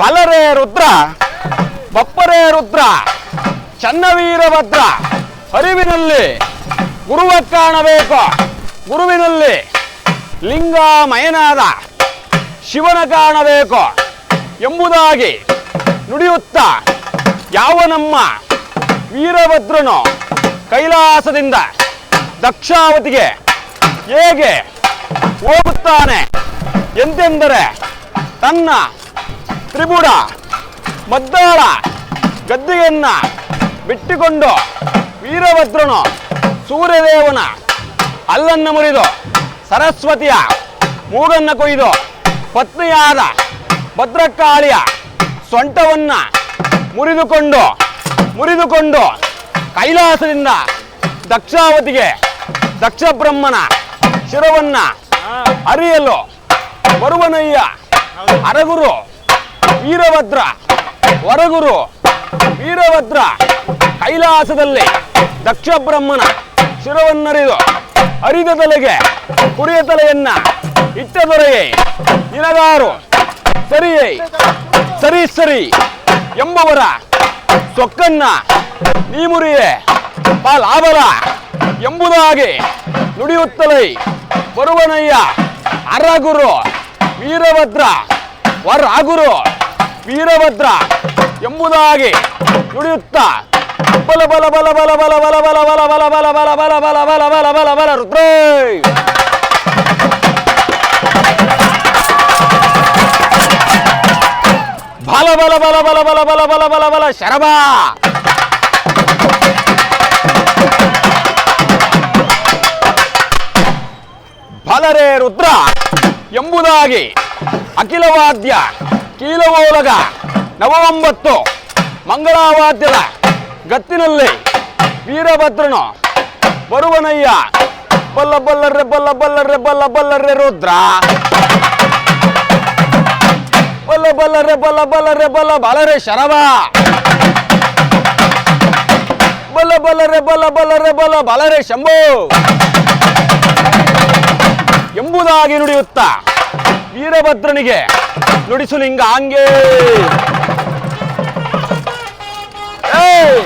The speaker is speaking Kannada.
ಬಲರೇ ರುದ್ರ, ಬಪ್ಪರೇ ರುದ್ರ ಚನ್ನವೀರಭದ್ರ ಹರಿವಿನಲ್ಲಿ ಗುರುವ ಕಾಣಬೇಕು. ಗುರುವಿನಲ್ಲಿ ಲಿಂಗಮಯನಾದ ಶಿವನ ಕಾಣಬೇಕು. ಎಂಬುದಾಗಿ ನುಡಿಯುತ್ತಾ ಯಾವ ನಮ್ಮ ವೀರಭದ್ರನು ಕೈಲಾಸದಿಂದ ದಕ್ಷಾವತಿಗೆ ಹೇಗೆ ಹೋಗುತ್ತಾನೆ ಎಂತೆಂದರೆ ತನ್ನ ತ್ರಿಪುಡ ಮದ್ದಾಳ ಗದ್ದೆಯನ್ನ ಬಿಟ್ಟುಕೊಂಡು ವೀರಭದ್ರನು ಸೂರ್ಯದೇವನ ಅಲ್ಲನ್ನ ಮುರಿದು ಸರಸ್ವತಿಯ ಮೂಗನ್ನ ಕೊಯ್ದು ಪತ್ನಿಯಾದ ಭದ್ರಕಾಳಿಯ ಸೊಂಟವನ್ನು ಮುರಿದುಕೊಂಡು ಮುರಿದುಕೊಂಡು ಕೈಲಾಸದಿಂದ ದಕ್ಷಾವತಿಗೆ ದಕ್ಷ ಬ್ರಹ್ಮನ ಶಿರವನ್ನ ಅರಿಯಲು ಬರುವನಯ್ಯ ಅರಗುರು ವೀರಭದ್ರ, ವರಗುರು, ವೀರಭದ್ರ ಕೈಲಾಸದಲ್ಲಿ ದಕ್ಷ ಬ್ರಹ್ಮನ ಶಿರವನ್ನರಿದು ಹರಿದ ತಲೆಗೆ ಕುರಿಯ ತಲೆಯನ್ನ ಇಟ್ಟ ದೊರೆಯೇ. ಸರಿಯೇ ಸರಿ ಸರಿ ಎಂಬವರ ಸೊಕ್ಕನ್ನ ನೀ ಮುರಿಯೇ ಪಾಲಾಬಲ ಎಂಬುದಾಗಿ ನುಡಿಯುತ್ತಲೇ ಬರುವನಯ್ಯ ಅರಗುರು, ವೀರಭದ್ರ, ವರಾಗುರು ವೀರಭದ್ರ ಎಂಬುದಾಗಿ ನುಡಿಯುತ್ತಾ ಬಲ ಬಲ ಬಲ ಬಲ ಬಲ ಬಲ ಬಲ ಬಲ ಬಲ ಬಲ ಬಲ ಬಲ ಬಲ ಬಲ ಬಲ ಬಲ ಬಲ ರುದ್ರೇ ಬಲ ಬಲ ಬಲ ಬಲ ಬಲ ಬಲ ಬಲ ಬಲ ಬಲ ಶರಭ ಬಲರೇ ರುದ್ರ ಎಂಬುದಾಗಿ ಅಖಿಲವಾದ್ಯ ಕೀಲವೋಲಗ ನವಂಬತ್ತು ಮಂಗಳವಾದ್ಯದ ಗತ್ತಿನಲ್ಲಿ ವೀರಭದ್ರನು ಬರುವನಯ್ಯ. ಬಲ್ಲ ಬಲ್ಲರ್ರೆ ಬಲ್ಲ ಬಲ್ಲರ್ರೆ ಬಲ್ಲ ಬಲ್ಲರ್ರೆ ರುದ್ರ. ಬಲ್ಲ ಬಲ್ಲರ್ರೆ ಬಲ್ಲ ಬಲ್ಲರ್ರೆ, ಬಲ್ಲ ಬಲರೆ ಶರವ. ಬಲ್ಲ ಬಲ್ಲರೆ ಬಲ್ಲ ಬಲ್ಲರೆ ಬಲ್ಲ ಬಲರೆ ಶಂಭು. ಎಂಬುದಾಗಿ ನುಡಿಯುತ್ತ ವೀರಭದ್ರನಿಗೆ ನುಡಿಸು ಲಿಂಗ ಹಂಗೆ. ಏಯ್!